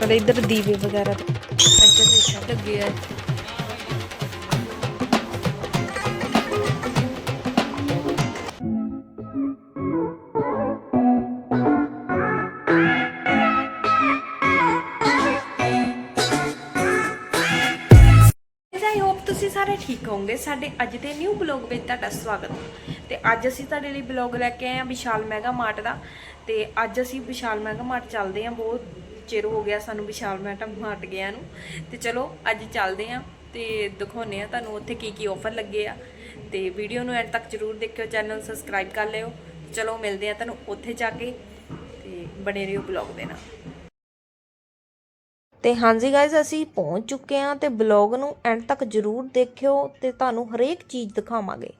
ਪਰ ਇੱਧਰ ਦੀਵੇ ਵਗੈਰਾ ਇੱਧਰ ਦੇਖੋ ਲੱਗੇ ਆ। ਤੁਸੀਂ ਸਾਰੇ ਠੀਕ ਹੋਵੋਗੇ। ਸਾਡੇ ਅੱਜ ਦੇ ਨਿਊ ਬਲੌਗ ਵਿੱਚ ਤੁਹਾਡਾ ਸਵਾਗਤ ਹੈ। ਤੇ ਅੱਜ ਅਸੀਂ ਤੁਹਾਡੇ ਲਈ ਬਲੌਗ ਲੈ ਕੇ ਆਏ ਹਾਂ ਵਿਸ਼ਾਲ ਮੈਗਾ ਮਾਰਟ ਦਾ। ਤੇ ਅੱਜ ਅਸੀਂ ਵਿਸ਼ਾਲ ਮੈਗਾ ਮਾਰਟ ਚੱਲਦੇ ਹਾਂ ਬਹੁਤ ਚਿਰ ਹੋ ਗਿਆ ਸਾਨੂੰ ਵਿਸ਼ਾਲ ਮੈਗਾ ਮਾਰਟ ਗਿਆ ਨੂੰ। ਤੇ ਚਲੋ, ਅੱਜ ਚੱਲਦੇ ਹਾਂ ਤੇ ਦਿਖਾਉਨੇ ਆ ਤੁਹਾਨੂੰ ਉੱਥੇ ਕੀ ਕੀ ਆਫਰ ਲੱਗੇ ਆ। ਤੇ ਵੀਡੀਓ ਨੂੰ ਐਂਡ ਤੱਕ ਜਰੂਰ ਦੇਖਿਓ ਚੈਨਲ ਸਬਸਕ੍ਰਾਈਬ ਕਰ ਲਿਓ। ਚਲੋ, ਮਿਲਦੇ ਆ ਤੁਹਾਨੂੰ ਉੱਥੇ ਜਾ ਕੇ ਤੇ ਬਣੇ ਰਹੋ ਬਲੌਗ ਦੇ ਨਾਲ। ਤੇ ਹਾਂਜੀ ਗਾਇਜ਼ ਅਸੀਂ ਪਹੁੰਚ ਚੁੱਕੇ ਹਾਂ ਤੇ ਬਲੌਗ ਨੂੰ ਐਂਡ ਤੱਕ ਜਰੂਰ ਦੇਖਿਓ ਤੇ ਤੁਹਾਨੂੰ ਹਰੇਕ ਚੀਜ਼ ਦਿਖਾਵਾਂਗੇ।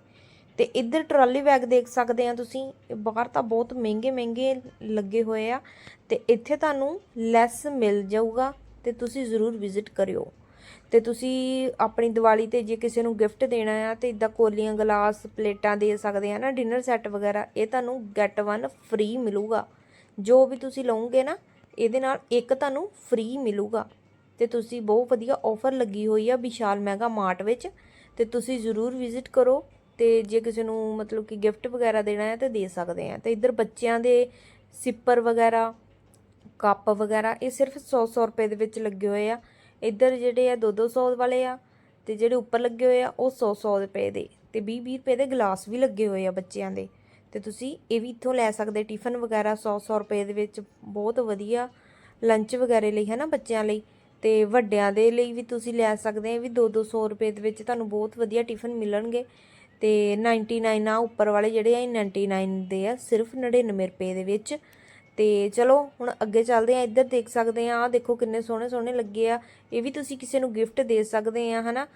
ਤੇ ਇੱਧਰ ਟਰਾਲੀ ਬੈਗ ਦੇਖ ਸਕਦੇ ਆ ਤੁਸੀਂ ਬਾਹਰ ਤਾਂ ਬਹੁਤ ਮਹਿੰਗੇ ਮਹਿੰਗੇ ਲੱਗੇ ਹੋਏ ਆ ਤੇ ਇੱਥੇ ਤੁਹਾਨੂੰ ਲੈਸ ਮਿਲ ਜਾਊਗਾ ਤੇ ਤੁਸੀਂ ਜ਼ਰੂਰ ਵਿਜ਼ਿਟ ਕਰਿਓ। ਤੇ ਤੁਸੀਂ ਆਪਣੀ ਦੀਵਾਲੀ ਤੇ ਜੇ ਕਿਸੇ ਨੂੰ ਗਿਫਟ ਦੇਣਾ ਆ ਤੇ ਇਦਾਂ ਕੋਲੀਆਂ, ਗਲਾਸ, ਪਲੇਟਾਂ ਦੇ ਸਕਦੇ ਆ ਨਾ, ਡਿਨਰ ਸੈੱਟ ਵਗੈਰਾ, ਇਹ ਤੁਹਾਨੂੰ ਗੈਟ ਵਨ ਫ੍ਰੀ ਮਿਲੂਗਾ। ਜੋ ਵੀ ਤੁਸੀਂ ਲਓਗੇ ਨਾ, ਇਹਦੇ ਨਾਲ ਇੱਕ ਤੁਹਾਨੂੰ ਫ੍ਰੀ ਮਿਲੂਗਾ। ਤੇ ਤੁਸੀਂ ਬਹੁਤ ਵਧੀਆ ਆਫਰ ਲੱਗੀ ਹੋਈ ਆ ਵਿਸ਼ਾਲ ਮੈਗਾ ਮਾਰਟ ਵਿੱਚ, ਤੇ ਤੁਸੀਂ ਜ਼ਰੂਰ ਵਿਜ਼ਿਟ ਕਰੋ। ਤੇ ਜੇ ਕਿਸੇ ਨੂੰ ਮਤਲਬ ਕਿ ਗਿਫਟ ਵਗੈਰਾ ਦੇਣਾ ਹੈ ਤਾਂ ਦੇ ਸਕਦੇ ਆ ਤੇ ਇੱਧਰ ਬੱਚਿਆਂ ਦੇ ਸਿੱਪਰ ਵਗੈਰਾ, ਕੱਪ ਵਗੈਰਾ, ਇਹ ਸਿਰਫ 100-100 ਰੁਪਏ ਦੇ ਵਿੱਚ ਲੱਗੇ ਹੋਏ ਆ। ਇੱਧਰ ਜਿਹੜੇ ਆ 2-200 ਵਾਲੇ ਆ ਤੇ ਜਿਹੜੇ ਉੱਪਰ ਲੱਗੇ ਹੋਏ ਆ ਉਹ 100-100 ਰੁਪਏ ਦੇ ਤੇ 20-20 ਰੁਪਏ ਦੇ ਗਲਾਸ ਵੀ ਲੱਗੇ ਹੋਏ ਆ ਬੱਚਿਆਂ ਦੇ। ਤੇ ਤੁਸੀਂ ਇਹ ਵੀ ਇੱਥੋਂ ਲੈ ਸਕਦੇ, ਟਿਫਨ ਵਗੈਰਾ 100-100 ਰੁਪਏ ਦੇ ਵਿੱਚ ਬਹੁਤ ਵਧੀਆ ਲੰਚ ਵਗੈਰੇ ਲਈ ਹੈ ਨਾ ਬੱਚਿਆਂ ਲਈ। ਤੇ ਵੱਡਿਆਂ ਦੇ ਲਈ ਵੀ ਤੁਸੀਂ ਲੈ ਸਕਦੇ ਆ, ਇਹ ਵੀ 2-200 ਰੁਪਏ ਦੇ ਵਿੱਚ ਤੁਹਾਨੂੰ ਬਹੁਤ ਵਧੀਆ ਟਿਫਨ ਮਿਲਣਗੇ। ਤੇ 99 ਆ, ਉੱਪਰ ਵਾਲੇ ਜਿਹੜੇ ਆ, ਇਹ 99 ਦੇ ਆ, ਸਿਰਫ 99 ਰੁਪਏ ਦੇ ਵਿੱਚ। ਤੇ ਚਲੋ, ਹੁਣ ਅੱਗੇ ਚੱਲਦੇ ਆ ਇੱਧਰ ਦੇਖ ਸਕਦੇ ਆ ਆ ਦੇਖੋ ਕਿੰਨੇ ਸੋਹਣੇ ਸੋਹਣੇ ਲੱਗੇ ਆ। ਇਹ ਵੀ ਤੁਸੀਂ ਕਿਸੇ ਨੂੰ ਗਿਫਟ ਦੇ ਸਕਦੇ ਆ ਹਨਾ?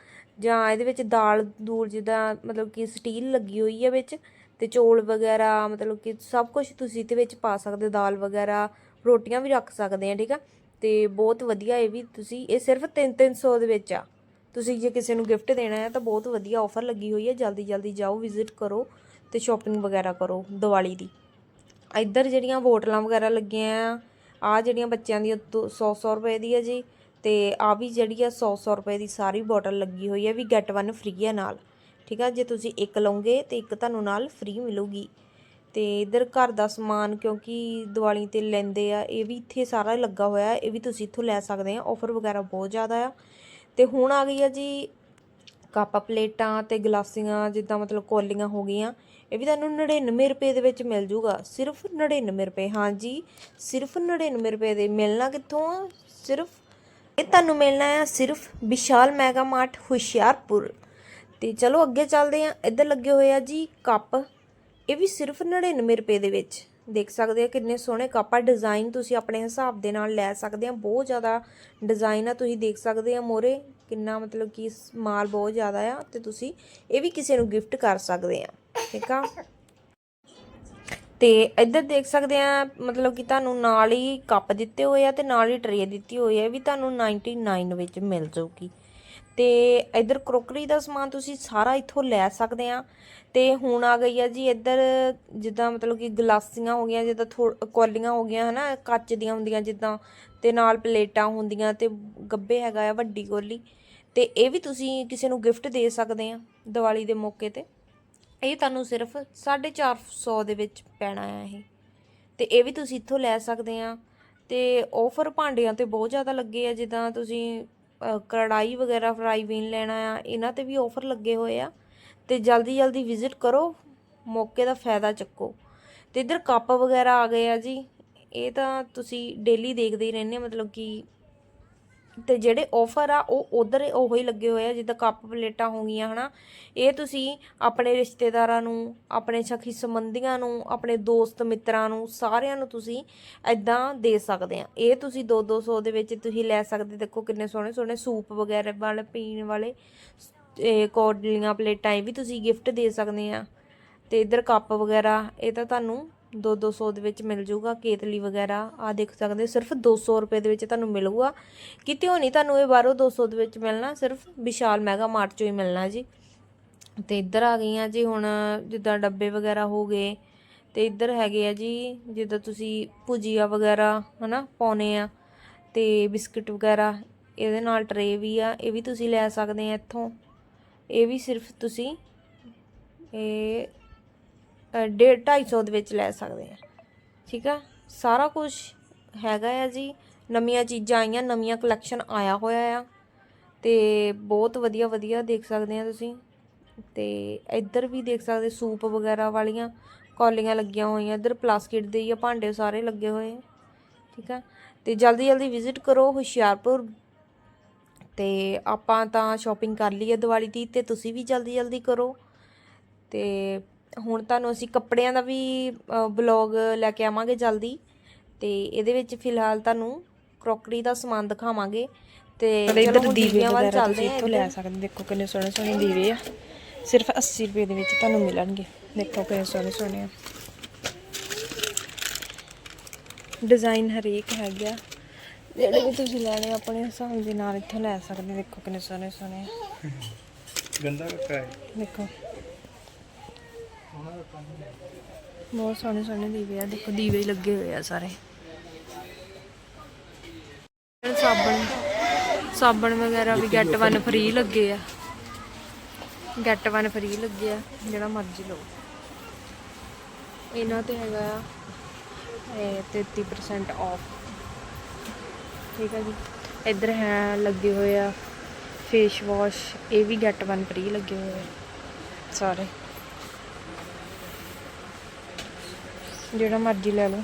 ਜਾਂ ਇਹਦੇ ਵਿੱਚ ਦਾਲ ਦੂਲ ਜਿੱਦਾਂ, ਮਤਲਬ ਕਿ ਸਟੀਲ ਲੱਗੀ ਹੋਈ ਆ ਵਿੱਚ, ਤੇ ਚੋਲ ਵਗੈਰਾ, ਮਤਲਬ ਕਿ ਸਭ ਕੁਝ ਤੁਸੀਂ ਇਹਦੇ ਵਿੱਚ ਪਾ ਸਕਦੇ, ਦਾਲ ਵਗੈਰਾ, ਰੋਟੀਆਂ ਵੀ ਰੱਖ ਸਕਦੇ ਆ ਠੀਕ ਆ? ਤੇ ਬਹੁਤ ਵਧੀਆ ਇਹ ਵੀ ਤੁਸੀਂ, ਇਹ ਸਿਰਫ 3-300 ਦੇ ਵਿੱਚ ਆ। ਤੁਸੀਂ ਜੇ ਕਿਸੇ ਨੂੰ ਗਿਫਟ ਦੇਣਾ ਹੈ ਤਾਂ ਬਹੁਤ ਵਧੀਆ ਆਫਰ ਲੱਗੀ ਹੋਈ ਹੈ। ਜਲਦੀ ਜਲਦੀ ਜਾਓ ਵਿਜ਼ਿਟ ਕਰੋ ਤੇ ਸ਼ਾਪਿੰਗ ਵਗੈਰਾ ਕਰੋ ਦੀਵਾਲੀ ਦੀ। ਇੱਧਰ ਜਿਹੜੀਆਂ ਬੋਟਲਾਂ ਵਗੈਰਾ ਲੱਗੀਆਂ ਆ ਆ ਜਿਹੜੀਆਂ ਬੱਚਿਆਂ ਦੀਆਂ 100-100 ਰੁਪਏ ਦੀ ਹੈ ਜੀ, ਤੇ ਆ ਵੀ ਜਿਹੜੀ ਆ 100-100 ਰੁਪਏ ਦੀ ਸਾਰੀ ਬੋਟਲ ਲੱਗੀ ਹੋਈ ਹੈ ਵੀ ਗੈਟ ਵਨ ਫ੍ਰੀ ਹੈ ਨਾਲ। ਠੀਕ ਆ, ਜੇ ਤੁਸੀਂ ਇੱਕ ਲਓਗੇ ਤੇ ਇੱਕ ਤੁਹਾਨੂੰ ਨਾਲ ਫ੍ਰੀ ਮਿਲੂਗੀ। ਤੇ ਇਧਰ ਘਰ ਦਾ ਸਮਾਨ, ਕਿਉਂਕਿ ਦੀਵਾਲੀ ਤੇ ਲੈਂਦੇ ਆ, ਇਹ ਵੀ ਇੱਥੇ ਸਾਰਾ ਲੱਗਾ ਹੋਇਆ, ਇਹ ਵੀ ਤੁਸੀਂ ਇੱਥੋਂ ਲੈ ਸਕਦੇ ਆ। ਆਫਰ ਵਗੈਰਾ ਬਹੁਤ ਜ਼ਿਆਦਾ ਆ। ਤੇ ਹੁਣ ਆ ਗਈ ਆ ਜੀ ਕੱਪ ਪਲੇਟਾਂ ਤੇ ਗਲਾਸੀਆਂ, ਜਿੱਦਾਂ ਮਤਲਬ ਕੋਲੀਆਂ ਹੋ ਗਈਆਂ, ਇਹ ਵੀ ਤੁਹਾਨੂੰ 99 ਰੁਪਏ ਦੇ ਵਿੱਚ ਮਿਲ ਜੂਗਾ। ਸਿਰਫ 99 ਰੁਪਏ। ਹਾਂਜੀ ਸਿਰਫ 99 ਰੁਪਏ ਦੇ। ਮਿਲਣਾ ਕਿੱਥੋਂ ਆ? ਸਿਰਫ ਇਹ ਤੁਹਾਨੂੰ ਮਿਲਣਾ ਆ ਸਿਰਫ ਵਿਸ਼ਾਲ ਮੈਗਾ ਮਾਰਟ, ਹੁਸ਼ਿਆਰਪੁਰ। ਤੇ ਚਲੋ ਅੱਗੇ ਚੱਲਦੇ ਆ। ਇੱਧਰ ਲੱਗੇ ਹੋਏ ਆ ਜੀ ਕੱਪ। ਇਹ ਵੀ ਸਿਰਫ 99 ਰੁਪਏ ਦੇ ਵਿੱਚ। ਦੇਖ ਸਕਦੇ ਆ ਕਿੰਨੇ ਸੋਹਣੇ ਕੱਪ ਆ। ਡਿਜ਼ਾਈਨ ਤੁਸੀਂ ਆਪਣੇ ਹਿਸਾਬ ਦੇ ਨਾਲ ਲੈ ਸਕਦੇ ਆ। ਬਹੁਤ ਜ਼ਿਆਦਾ ਡਿਜ਼ਾਈਨ ਆ, ਤੁਸੀਂ ਦੇਖ ਸਕਦੇ ਆ ਮੋਰੇ। ਕਿੰਨਾ ਮਤਲਬ ਕਿ ਮਾਲ ਬਹੁਤ ਜ਼ਿਆਦਾ ਆ ਤੇ ਤੁਸੀਂ ਇਹ ਵੀ ਕਿਸੇ ਨੂੰ ਗਿਫਟ ਕਰ ਸਕਦੇ ਆ। ਠੀਕ ਆ? ਤੇ ਇੱਧਰ ਦੇਖ ਸਕਦੇ ਆ, ਮਤਲਬ ਕਿ ਤੁਹਾਨੂੰ ਨਾਲ ਹੀ ਕੱਪ ਦਿੱਤੇ ਹੋਏ ਆ ਤੇ ਨਾਲ ਹੀ ਟਰੇ ਦਿੱਤੀ ਹੋਈ ਹੈ ਇਹ ਵੀ ਤੁਹਾਨੂੰ 99 ਵਿੱਚ ਮਿਲ ਜਾਊਗੀ। ਤੇ ਇੱਧਰ ਕਰੋਕਰੀ ਦਾ ਸਮਾਨ ਤੁਸੀਂ ਸਾਰਾ ਇੱਥੋਂ ਲੈ ਸਕਦੇ ਆ। ਤੇ ਹੁਣ ਆ ਗਈ ਆ ਜੀ ਇੱਧਰ ਜਿੱਦਾਂ ਮਤਲਬ ਕਿ ਗਲਾਸੀਆਂ ਹੋ ਗਈਆਂ, ਜਿੱਦਾਂ ਥੋ, ਕੌਲੀਆਂ ਹੋ ਗਈਆਂ, ਹਨਾ, ਕੱਚ ਦੀਆਂ ਹੁੰਦੀਆਂ ਜਿੱਦਾਂ, ਤੇ ਨਾਲ ਪਲੇਟਾਂ ਹੁੰਦੀਆਂ ਤੇ ਗੱਬੇ ਹੈਗਾ ਆ, ਵੱਡੀ ਕੋਲੀ। ਤੇ ਇਹ ਵੀ ਤੁਸੀਂ ਕਿਸੇ ਨੂੰ ਗਿਫਟ ਦੇ ਸਕਦੇ ਆ ਦੀਵਾਲੀ ਦੇ ਮੌਕੇ ਤੇ। ਇਹ ਤੁਹਾਨੂੰ ਸਿਰਫ 450 ਦੇ ਵਿੱਚ ਪੈਣਾ ਆ ਇਹ। ਤੇ ਇਹ ਵੀ ਤੁਸੀਂ ਇੱਥੋਂ ਲੈ ਸਕਦੇ ਆ। ਤੇ ਆਫਰ ਭਾਂਡਿਆਂ ਤੇ ਬਹੁਤ ਜ਼ਿਆਦਾ ਲੱਗੇ ਆ, ਜਿੱਦਾਂ ਤੁਸੀਂ ਕੜਾਈ ਵਗੈਰਾ, ਫਰਾਈ ਵੀਨ ਲੈਣਾ ਆ, ਇਹਨਾਂ ਤੇ ਵੀ ਆਫਰ ਲੱਗੇ ਹੋਏ ਆ। ਤੇ ਜਲਦੀ ਜਲਦੀ ਵਿਜ਼ਿਟ ਕਰੋ, ਮੌਕੇ ਦਾ ਫਾਇਦਾ ਚੱਕੋ। ਤੇ ਇੱਧਰ ਕੱਪ ਵਗੈਰਾ ਆ ਗਏ ਆ ਜੀ। ਇਹ ਤਾਂ ਤੁਸੀਂ ਡੇਲੀ ਦੇਖਦੇ ਹੀ ਰਹਿੰਦੇ ਮਤਲਬ ਕਿ ਤੇ ਜਿਹੜੇ ਆਫਰ ਆ, ਉਹ ਉਧਰ ਉਹੋ ਹੀ ਲੱਗੇ ਹੋਏ ਆ, ਜਿੱਦਾਂ ਕੱਪ ਪਲੇਟਾਂ ਹੋ ਗਈਆਂ, ਹਨਾ। ਇਹ ਤੁਸੀਂ ਆਪਣੇ ਰਿਸ਼ਤੇਦਾਰਾਂ ਨੂੰ, ਆਪਣੇ ਸਖੀ ਸੰਬੰਧੀਆਂ ਨੂੰ, ਆਪਣੇ ਦੋਸਤ ਮਿੱਤਰਾਂ ਨੂੰ, ਸਾਰਿਆਂ ਨੂੰ ਤੁਸੀਂ ਐਦਾਂ ਦੇ ਸਕਦੇ ਆ। ਇਹ ਤੁਸੀਂ 2-200 ਦੇ ਵਿੱਚ ਤੁਸੀਂ ਲੈ ਸਕਦੇ, ਦੇਖੋ ਕਿੰਨੇ ਸੋਹਣੇ ਸੋਹਣੇ ਸੂਪ ਵਗੈਰਾ ਵਾਲੇ, ਪੀਣ ਵਾਲੇ ਇਹ ਕੋਡਲੀਆਂ ਪਲੇਟਾਂ, ਇਹ ਵੀ ਤੁਸੀਂ ਗਿਫਟ ਦੇ ਸਕਦੇ ਆ। ਤੇ ਇਧਰ ਕੱਪ ਵਗੈਰਾ, ਇਹ ਤਾਂ ਤੁਹਾਨੂੰ 2-200 ਦੇ ਵਿੱਚ ਮਿਲ ਜੂਗਾ ਕੇਤਲੀ ਵਗੈਰਾ ਆ ਦੇਖ ਸਕਦੇ ਹੋ, ਸਿਰਫ 200 ਰੁਪਏ ਦੇ ਵਿੱਚ ਤੁਹਾਨੂੰ ਮਿਲੂਗਾ। ਕਿਤੇ ਨਹੀਂ ਤੁਹਾਨੂੰ ਇਹ ਬਾਹਰੋਂ 200 ਦੇ ਵਿੱਚ ਮਿਲਣਾ ਸਿਰਫ ਵਿਸ਼ਾਲ ਮੈਗਾ ਮਾਰਟ ਚੋਂ ਹੀ ਮਿਲਣਾ ਜੀ। ਤੇ ਇੱਧਰ ਆ ਗਈਆਂ ਜੀ ਹੁਣ ਜਿੱਦਾਂ ਡੱਬੇ ਵਗੈਰਾ ਹੋ ਗਏ ਤੇ ਇੱਧਰ ਹੈਗੇ ਆ ਜੀ ਜਿੱਦਾਂ ਤੁਸੀਂ ਭੁਜੀਆ ਵਗੈਰਾ ਹਨਾ ਪਾਉਨੇ ਆ ਤੇ ਬਿਸਕਟ ਵਗੈਰਾ ਇਹਦੇ ਨਾਲ ਟਰੇ ਵੀ ਆ ਇਹ ਵੀ ਤੁਸੀਂ ਲੈ ਸਕਦੇ ਆ ਇੱਥੋਂ। ਇਹ ਵੀ ਸਿਰਫ ਤੁਸੀਂ ਇਹ ਡੇਢ 250 ਦੇ ਵਿੱਚ ਲੈ ਸਕਦੇ ਆ ਠੀਕ ਆ? ਸਾਰਾ ਕੁਝ ਹੈਗਾ ਆ ਜੀ। ਨਵੀਆਂ ਚੀਜ਼ਾਂ ਆਈਆਂ, ਨਵੀਆਂ ਕਲੈਕਸ਼ਨ ਆਇਆ ਹੋਇਆ ਆ। ਤੇ ਬਹੁਤ ਵਧੀਆ ਵਧੀਆ ਦੇਖ ਸਕਦੇ ਆ ਤੁਸੀਂ। ਤੇ ਇੱਧਰ ਵੀ ਦੇਖ ਸਕਦੇ, ਸੂਪ ਵਗੈਰਾ ਵਾਲੀਆਂ ਕੌਲੀਆਂ ਲੱਗੀਆਂ ਹੋਈਆਂ। ਇੱਧਰ ਪਲਾਸਕਿਟ ਦੇ ਹੀ ਆ, ਭਾਂਡੇ ਸਾਰੇ ਲੱਗੇ ਹੋਏ ਆ। ਠੀਕ ਆ? ਤੇ ਜਲਦੀ ਜਲਦੀ ਵਿਜ਼ਿਟ ਕਰੋ ਹੁਸ਼ਿਆਰਪੁਰ। ਤੇ ਆਪਾਂ ਤਾਂ ਸ਼ਾਪਿੰਗ ਕਰ ਲਈ ਹੈ ਦੀਵਾਲੀ ਦੀ, ਤੇ ਤੁਸੀਂ ਵੀ ਜਲਦੀ ਜਲਦੀ ਕਰੋ। ਤੇ ਹੁਣ ਤੁਹਾਨੂੰ ਅਸੀਂ ਕੱਪੜਿਆਂ ਦਾ ਵੀ ਬਲੌਗ ਲੈ ਕੇ ਆਵਾਂਗੇ ਜਲਦੀ। ਤੇ ਇਹਦੇ ਵਿੱਚ ਫਿਲਹਾਲ ਤੁਹਾਨੂੰ ਕਰੋਕਰੀ ਦਾ ਸਮਾਨ ਦਿਖਾਵਾਂਗੇ। ਤੇ ਇੱਧਰ ਦੀਵੇ ਵੱਲ ਚੱਲਦੇ ਆ ਇੱਥੋਂ ਲੈ ਸਕਦੇ ਦੇਖੋ ਕਿੰਨੇ ਸੋਹਣੇ ਸੋਹਣੇ ਦੀਵੇ ਆ। ਸਿਰਫ 80 ਰੁਪਏ ਦੇ ਵਿੱਚ ਤੁਹਾਨੂੰ ਮਿਲਣਗੇ। ਦੇਖੋ ਕਿੰਨੇ ਸੋਹਣੇ ਸੋਹਣੇ ਆ। ਡਿਜ਼ਾਈਨ ਹਰੇਕ ਹੈਗਾ ਜਿਹੜੇ ਵੀ ਤੁਸੀਂ ਲੈਣੇ ਆਪਣੇ ਹਿਸਾਬ ਦੇ ਨਾਲ ਇੱਥੋਂ ਲੈ ਸਕਦੇ ਦੇਖੋ ਕਿੰਨੇ ਸੋਹਣੇ ਸੋਹਣੇ ਗੰਦਾ ਕੱਕਾ ਹੈ। ਦੇਖੋ। ਬਹੁਤ ਸੋਹਣੇ ਸੋਹਣੇ ਦੀਵੇ ਆ ਦੇਖੋ ਦੀਵੇ ਹੀ ਲੱਗੇ ਹੋਏ ਆ ਸਾਰੇ। ਸਾਬਣ ਸਾਬਣ ਵਗੈਰਾ ਵੀ ਗੈਟ ਵਨ ਫ੍ਰੀ ਲੱਗੇ ਆ। ਗੈਟ ਵਨ ਫ੍ਰੀ ਲੱਗੇ ਆ ਜਿਹੜਾ ਮਰਜ਼ੀ ਲਓ। ਇਹਨਾਂ ਤੇ ਹੈਗਾ ਆ ਇਹ 33% ਆਫ ਠੀਕ ਹੈ ਜੀ। ਇੱਧਰ ਹੈ ਲੱਗੇ ਹੋਏ ਆ ਫੇਸ ਵਾਸ਼ ਇਹ ਵੀ ਗੈਟ ਵਨ ਫ੍ਰੀ ਲੱਗੇ ਹੋਏ ਆ ਸਾਰੇ। ਜਿਹੜਾ ਮਰਜ਼ੀ ਲੈ ਲਓ।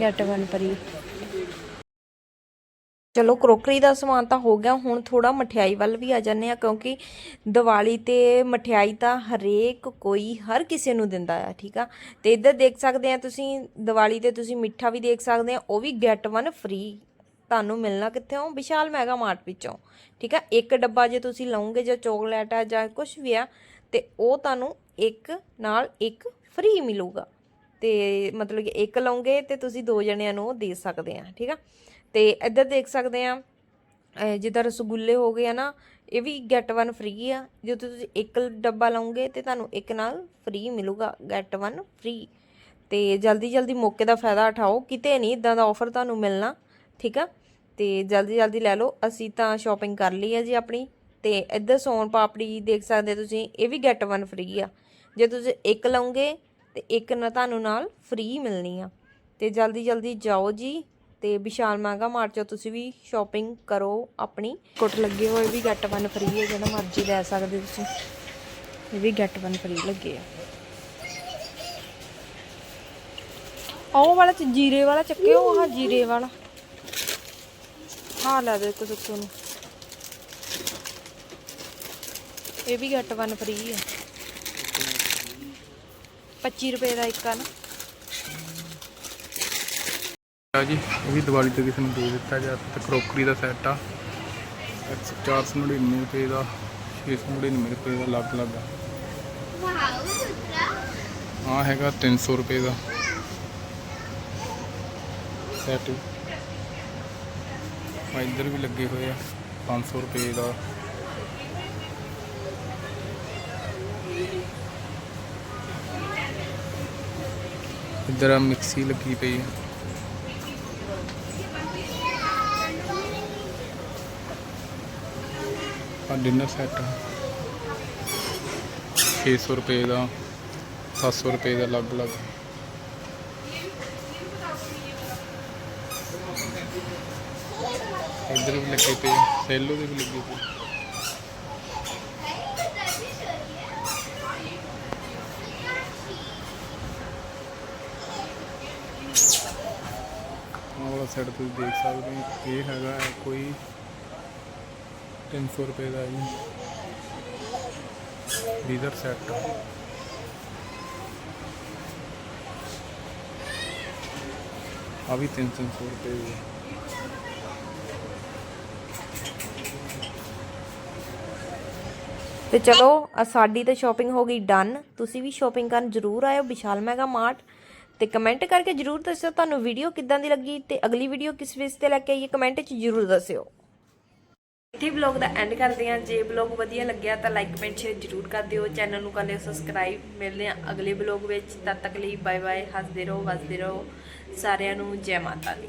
ਗੈਟ ਵਨ ਫਰੀ ਚਲੋ, ਕਰੋਕਰੀ ਦਾ ਸਮਾਨ ਤਾਂ ਹੋ ਗਿਆ। ਹੁਣ ਥੋੜਾ ਮਠਿਆਈ ਵੱਲ ਵੀ ਆ ਜਾਂਦੇ ਆ ਕਿਉਂਕਿ ਦੀਵਾਲੀ ਤੇ ਮਠਿਆਈ ਤਾਂ ਹਰੇਕ ਕੋਈ, ਹਰ ਕਿਸੇ ਨੂੰ ਦਿੰਦਾ ਆ, ਠੀਕ ਆ? ਤੇ ਇੱਧਰ ਦੇਖ ਸਕਦੇ ਆ ਤੁਸੀਂ, ਦੀਵਾਲੀ ਤੇ ਤੁਸੀਂ ਮਿੱਠਾ ਵੀ ਦੇਖ ਸਕਦੇ ਆ ਉਹ ਵੀ ਗੈਟ ਵਨ ਫ੍ਰੀ ਤੁਹਾਨੂੰ ਮਿਲਣਾ ਕਿੱਥੇ? ਹੋ ਵਿਸ਼ਾਲ ਮੈਗਾ ਮਾਰਟ ਵਿੱਚੋਂ, ਠੀਕ ਆ? ਇੱਕ ਡੱਬਾ ਜੇ ਤੁਸੀਂ ਲਓਗੇ ਜਾਂ ਚੋਕਲੇਟ ਆ ਜਾਂ ਕੁਝ ਵੀ ਆ, ਤੇ ਉਹ ਤੁਹਾਨੂੰ ਇੱਕ ਨਾਲ ਇੱਕ ਫ੍ਰੀ ਮਿਲੂਗਾ। ਤੇ ਮਤਲਬ ਕਿ ਇੱਕ ਲਓਗੇ ਤੇ ਤੁਸੀਂ ਦੋ ਜਣਿਆਂ ਨੂੰ ਦੇ ਸਕਦੇ ਆ, ਠੀਕ ਆ? ਤੇ ਇੱਧਰ ਦੇਖ ਸਕਦੇ ਆ ਜਿੱਦਾਂ ਰਸਗੁੱਲੇ ਹੋ ਗਏ ਆ ਨਾ, ਇਹ ਵੀ ਗੈਟ ਵਨ ਫ੍ਰੀ ਆ। ਜੇ ਤੁਸੀਂ ਇੱਕ ਡੱਬਾ ਲਓਗੇ ਤੇ ਤੁਹਾਨੂੰ ਇੱਕ ਨਾਲ ਫ੍ਰੀ ਮਿਲੂਗਾ, ਗੈਟ ਵਨ ਫ੍ਰੀ। ਤੇ ਜਲਦੀ ਜਲਦੀ ਮੌਕੇ ਦਾ ਫਾਇਦਾ ਉਠਾਓ, ਕਿਤੇ ਨਹੀਂ ਇਦਾਂ ਦਾ ਆਫਰ ਤੁਹਾਨੂੰ ਮਿਲਣਾ, ਠੀਕ ਆ? ਤੇ ਜਲਦੀ ਜਲਦੀ ਲੈ ਲਓ, ਅਸੀਂ ਤਾਂ ਸ਼ਾਪਿੰਗ ਕਰ ਲਈ ਹੈ ਜੀ ਆਪਣੀ। ਤੇ ਇੱਧਰ ਸੋਨ ਪਾਪੜੀ ਦੇਖ ਸਕਦੇ ਤੁਸੀਂ, ਇਹ ਵੀ ਗੈਟ ਵਨ ਫ੍ਰੀ ਆ। ਜੇ ਤੁਸੀਂ ਇੱਕ ਲਓਗੇ ਤੇ ਇੱਕ ਨਾ ਤੁਹਾਨੂੰ ਨਾਲ ਫ੍ਰੀ ਮਿਲਣੀ ਆ। ਤੇ ਜਲਦੀ ਜਲਦੀ ਜਾਓ ਜੀ ਤੇ ਵਿਸ਼ਾਲ ਮਹਿੰਗਾ ਮਾਰਟ ਚੋਂ ਤੁਸੀਂ ਵੀ ਸ਼ਾਪਿੰਗ ਕਰੋ ਆਪਣੀ। ਕੁੱਟ ਲੱਗੇ ਹੋਏ ਵੀ ਗੈਟ ਵਨ ਫ੍ਰੀ ਹੈ, ਜਿਹੜਾ ਮਰਜ਼ੀ ਲੈ ਸਕਦੇ ਤੁਸੀਂ। ਇਹ ਵੀ ਗੈਟ ਵਨ ਫ੍ਰੀ ਲੱਗੇ ਆ। ਉਹ ਵਾਲਾ ਚ ਜੀਰੇ ਵਾਲਾ ਚੱਕਿਓ, ਆਹ ਜੀਰੇ ਵਾਲਾ। ਹਾਂ ਲੈ ਦੇ ਇੱਕ ਸੁੱਕੂ ਨੂੰ। ਇਹ ਵੀ ਗੈਟ ਵਨ ਫ੍ਰੀ ਹੈ। 25 ਰੁਪਏ ਦਾ ਇੱਕ ਆ ਆ ਜੀ, ਇਹ ਵੀ ਦੀਵਾਲੀ ਤੇ ਕਿਸੇ ਨੂੰ ਦੇ ਦਿੱਤਾ ਗਿਆ ਤੇ ਕਰੋਕਰੀ ਦਾ ਸੈੱਟ ਆ। 499 ਰੁਪਏ ਦਾ 699 ਰੁਪਏ ਦਾ ਅਲੱਗ ਅਲੱਗ ਆ। ਆ ਹੈਗਾ 300 ਰੁਪਏ ਦਾ। ਸੈੱਟ ਆ ਇੱਧਰ ਵੀ ਲੱਗੇ ਹੋਏ ਆ 500 ਰੁਪਏ ਦਾ। ਇੱਧਰ ਆ ਮਿਕਸੀ ਲੱਗੀ ਪਈ ਆ। ਆ ਡਿਨਰ ਸੈੱਟ 600 ਰੁਪਏ ਦਾ 700 ਰੁਪਏ ਦਾ ਅਲੱਗ ਅਲੱਗ ਇੱਧਰ ਵੀ ਲੱਗੇ ਪਏ ਸੈਲੋ ਦੇ ਵੀ ਲੱਗੇ ਪਏ ਆਹ ਵਾਲਾ ਤੁਸੀਂ ਦੇਖ ਸਕਦੇ ਹੋ ਇਹ ਹੈਗਾ ਕੋਈ 300 ਰੁਪਏ ਦਾ ਜੀ। ਲੀਜ਼ਰ ਸੈੱਟ ਆ ਵੀ 300 ਰੁਪਏ ਦੀ ਤੇ ਚਲੋ ਸਾਡੀ ਤਾਂ ਸ਼ਾਪਿੰਗ ਹੋ ਗਈ ਡਨ ਤੁਸੀਂ ਵੀ ਸ਼ਾਪਿੰਗ ਕਰਨ ਜਰੂਰ ਆਇਓ, ਵਿਸ਼ਾਲ ਮੈਗਾ ਮਾਰਟ ਤੇ ਕਮੈਂਟ ਕਰਕੇ ਜਰੂਰ ਦੱਸਿਓ ਤੁਹਾਨੂੰ ਵੀਡੀਓ ਕਿੱਦਾਂ ਦੀ ਲੱਗੀ ਤੇ ਅਗਲੀ ਵੀਡੀਓ ਕਿਸ ਵਿਸ਼ੇ ਤੇ ਲੈ ਕੇ ਆਈਏ ਕਮੈਂਟ 'ਚ ਜਰੂਰ ਦੱਸਿਓ। ਇੱਥੇ ਵਲੌਗ ਦਾ ਐਂਡ ਕਰਦੇ ਹਾਂ। ਜੇ ਵਲੌਗ ਵਧੀਆ ਲੱਗਿਆ ਤਾਂ ਲਾਈਕ ਕਮੈਂਟ ਸ਼ੇਅਰ ਜਰੂਰ ਕਰ ਦਿਓ। ਚੈਨਲ ਨੂੰ ਕਰ ਲਿਓ ਸਬਸਕ੍ਰਾਈਬ ਮਿਲਦੇ ਹਾਂ ਅਗਲੇ ਵਲੌਗ ਵਿੱਚ। ਤਦ ਤੱਕ ਲਈ ਬਾਏ ਬਾਏ ਹੱਸਦੇ ਰਹੋ, ਵੱਸਦੇ ਰਹੋ। ਸਾਰਿਆਂ ਨੂੰ ਜੈ ਮਾਤਾ ਦੀ।